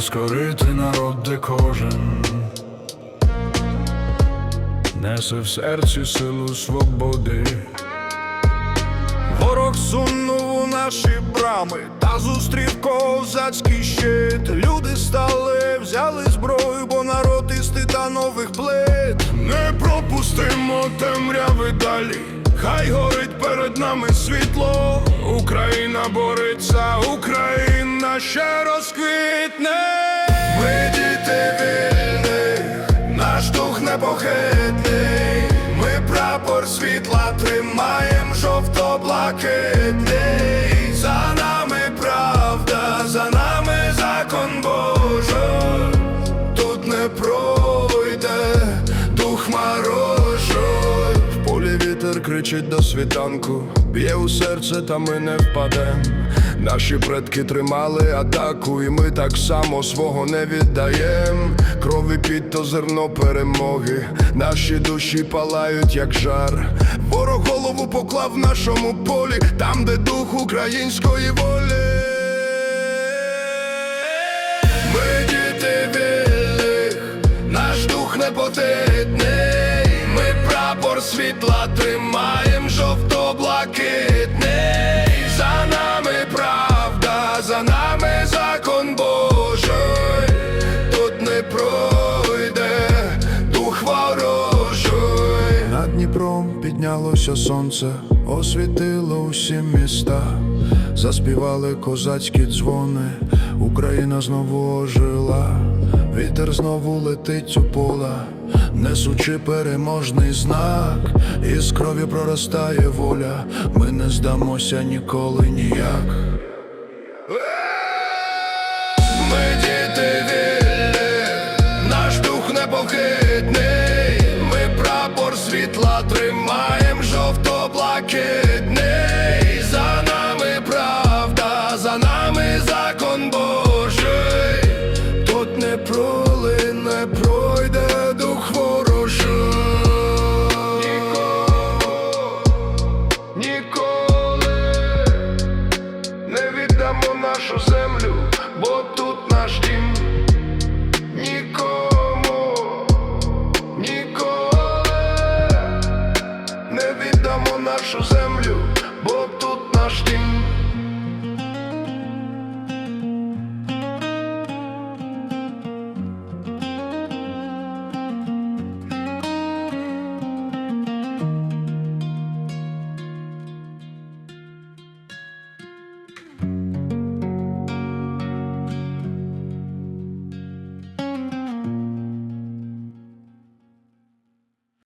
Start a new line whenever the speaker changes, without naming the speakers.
скорити народ, де кожен несе в серці силу свободи.
Ворог сунув у наші брами та зустрів козацький щит. Люди стали, взяли зброю, бо народ із титанових плит. Не пропустимо темряви далі. Хай горить перед нами світло. Україна бореться, Ще розквітне. Ми діти вільних, наш дух непохитний. Ми прапор світла тримаєм жовто-блакитний. За нами правда, за нами закон Божий. Тут не пройде дух морожой. В полі вітер кричить до світанку, б'є у серце, та ми не впадем. Наші предки тримали атаку, і ми так само свого не віддаєм. Крові під то зерно перемоги, наші душі палають, як жар. Ворог голову поклав в нашому полі, там, де дух української волі. Ми діти вільних, наш дух непотитний, ми прапор світла тримаєм Дніпром піднялося сонце, освітило усі міста, заспівали козацькі дзвони, Україна знову ожила, вітер знову летить у пола, несучи переможний знак, із крові проростає воля, ми не здамося ніколи ніяк.